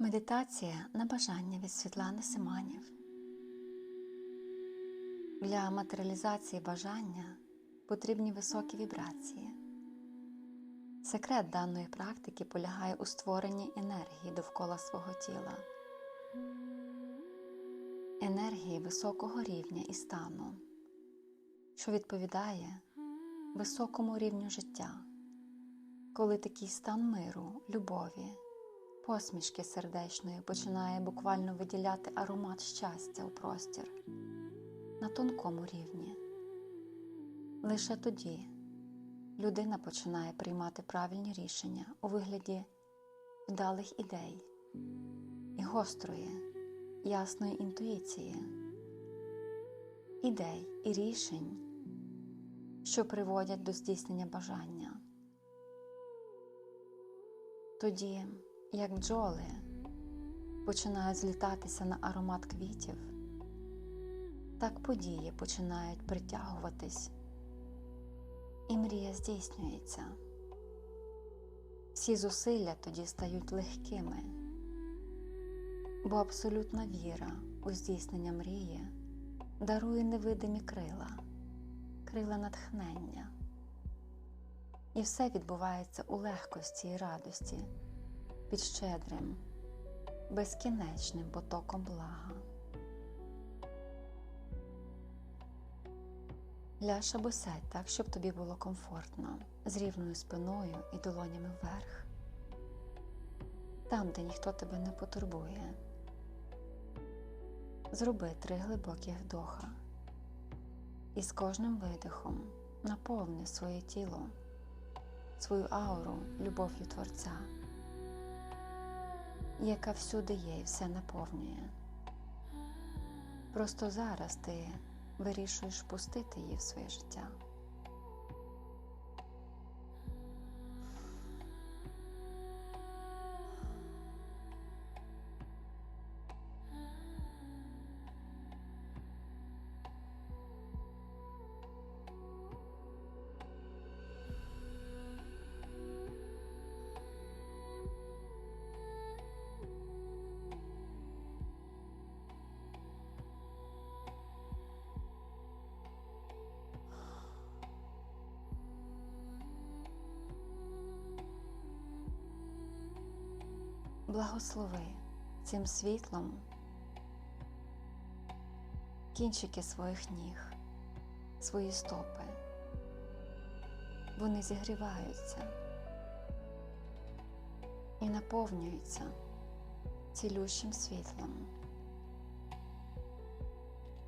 Медитація на бажання від Світлани Симанів. Для матеріалізації бажання потрібні високі вібрації. Секрет даної практики полягає у створенні енергії довкола свого тіла, енергії високого рівня і стану, що відповідає високому рівню життя, коли такий стан миру, любові посмішки сердечної починає буквально виділяти аромат щастя у простір на тонкому рівні. Лише тоді людина починає приймати правильні рішення у вигляді вдалих ідей і гострої, ясної інтуїції, ідей і рішень, що приводять до здійснення бажання. Тоді як бджоли починають злітатися на аромат квітів, так події починають притягуватись, і мрія здійснюється. Всі зусилля тоді стають легкими, бо абсолютна віра у здійснення мрії дарує невидимі крила, крила натхнення. І все відбувається у легкості і радості під щедрим, безкінечним потоком блага. Ляж або сядь так, щоб тобі було комфортно, з рівною спиною і долонями вверх, там, де ніхто тебе не потурбує. Зроби три глибокі вдоха і з кожним видихом наповни своє тіло, свою ауру любов'ю Творця яка всюди є і все наповнює. Просто зараз ти вирішуєш пустити її в своє життя. Благослови цим світлом кінчики своїх ніг, свої стопи. Вони зігріваються і наповнюються цілющим світлом.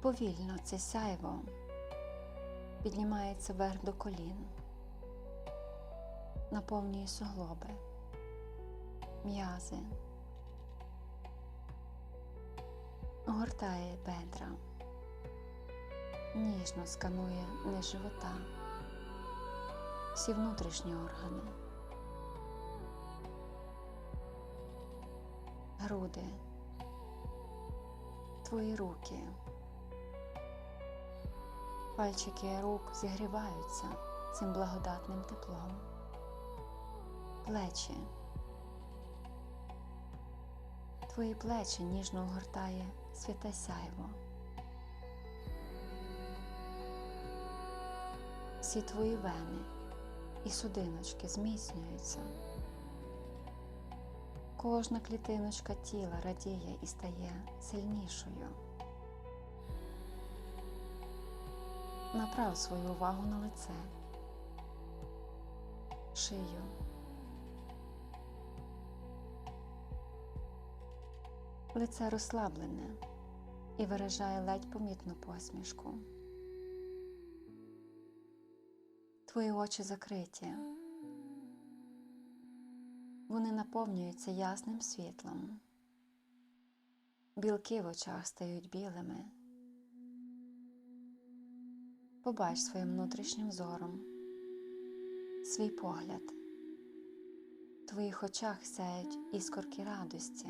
Повільно це сяйво піднімається вверх до колін, наповнює суглоби м'язи, огортає бедра, ніжно сканує низ живота, всі внутрішні органи, груди, твої руки, пальчики рук зігріваються цим благодатним теплом, плечі. Твої плечі ніжно огортає святе сяйво. Всі твої вени і судиночки зміцнюються. Кожна клітиночка тіла радіє і стає сильнішою. Направ свою увагу на лице, шию. Лице розслаблене і виражає ледь помітну посмішку. Твої очі закриті. Вони наповнюються ясним світлом. Білки в очах стають білими. Побач своїм внутрішнім зором свій погляд. В твоїх очах сяють іскорки радості.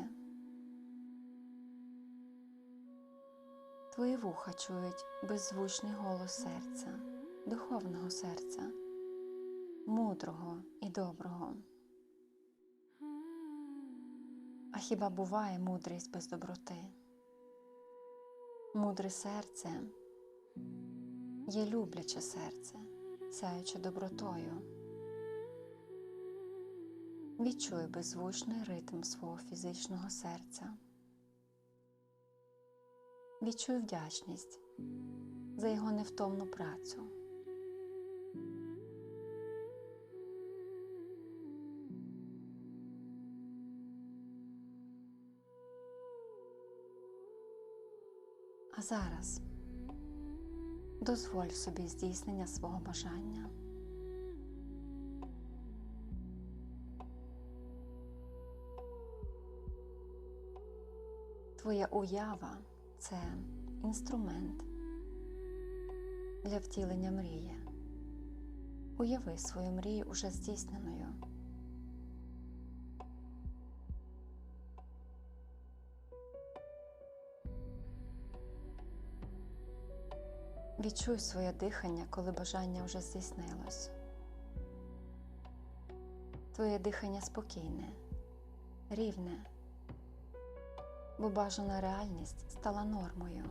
Твої вуха чують беззвучний голос серця, духовного серця, мудрого і доброго. А хіба буває мудрість без доброти? Мудре серце є любляче серце, сяюче добротою. Відчуй беззвучний ритм свого фізичного серця. Відчуй вдячність за його невтомну працю. А зараз дозволь собі здійснення свого бажання. Твоя уява це інструмент для втілення мрії. Уяви свою мрію уже здійсненою. Відчуй своє дихання, коли бажання вже здійснилось. Твоє дихання спокійне, рівне, бо бажана реальність стала нормою.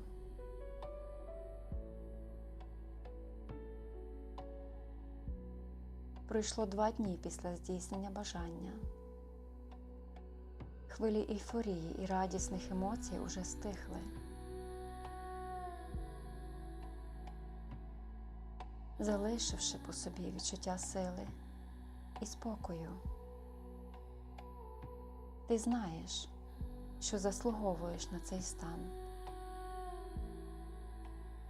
Пройшло два дні після здійснення бажання. Хвилі ейфорії і радісних емоцій уже стихли. залишивши по собі відчуття сили і спокою. Ти знаєш, що заслуговуєш на цей стан.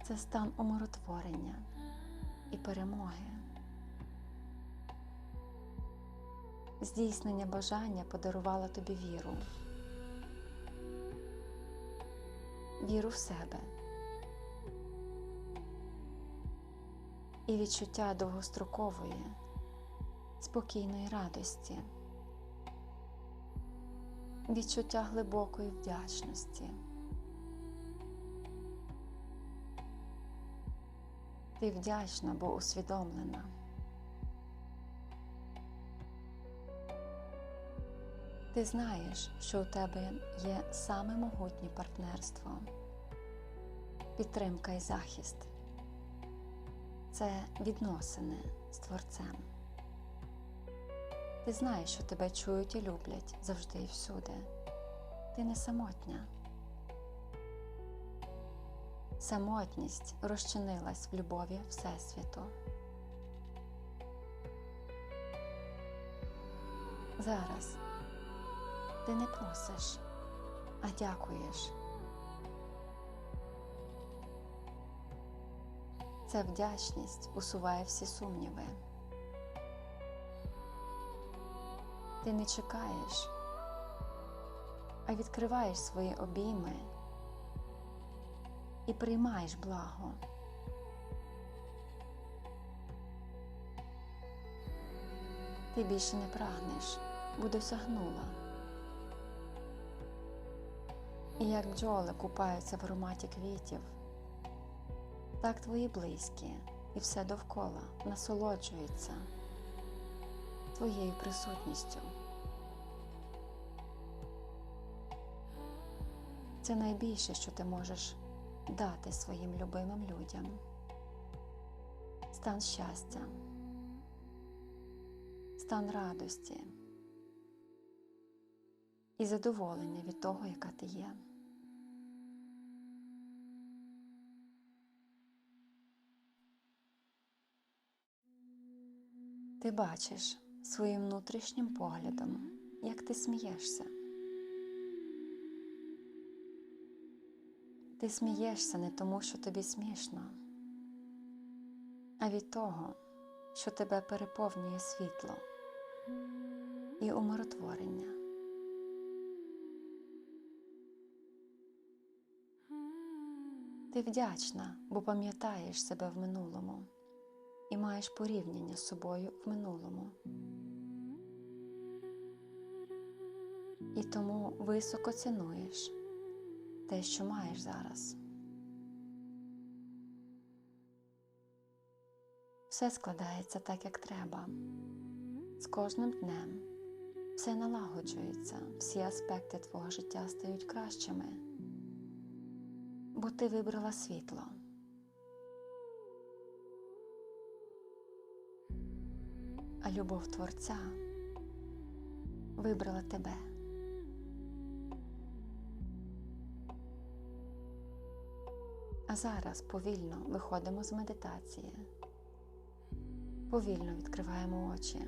Це стан умиротворення і перемоги. Здійснення бажання подарувало тобі віру, віру в себе. і відчуття довгострокової, спокійної радості, відчуття глибокої вдячності. Ти вдячна, бо усвідомлена. Ти знаєш, що у тебе є саме могутнє партнерство, підтримка і захист це відносини з Творцем. Ти знаєш, що тебе чують і люблять завжди і всюди. Ти не самотня. Самотність розчинилась в любові Всесвіту. Зараз ти не просиш, а дякуєш. Ця вдячність усуває всі сумніви. Ти не чекаєш, а відкриваєш свої обійми і приймаєш благо. Ти більше не прагнеш, бо досягнула. І як бджоли купаються в ароматі квітів так твої близькі і все довкола насолоджуються твоєю присутністю. Це найбільше, що ти можеш дати своїм любимим людям. Стан щастя, стан радості і задоволення від того, яка ти є. Ти бачиш своїм внутрішнім поглядом, як ти смієшся. Ти смієшся не тому, що тобі смішно, а від того, що тебе переповнює світло і умиротворення. Ти вдячна, бо пам'ятаєш себе в минулому і маєш порівняння з собою в минулому. І тому високо цінуєш те, що маєш зараз. Все складається так, як треба. З кожним днем Все налагоджується, всі аспекти твого життя стають кращими, бо ти вибрала світло. Любов Творця вибрала тебе. А зараз повільно виходимо з медитації, повільно відкриваємо очі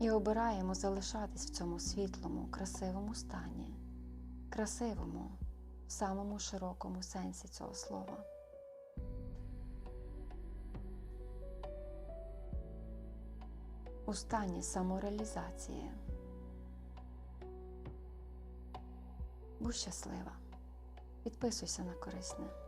і обираємо залишатись в цьому світлому, красивому стані, красивому, в самому широкому сенсі цього слова. У стані самореалізації. Будь щаслива. Підписуйся на корисне.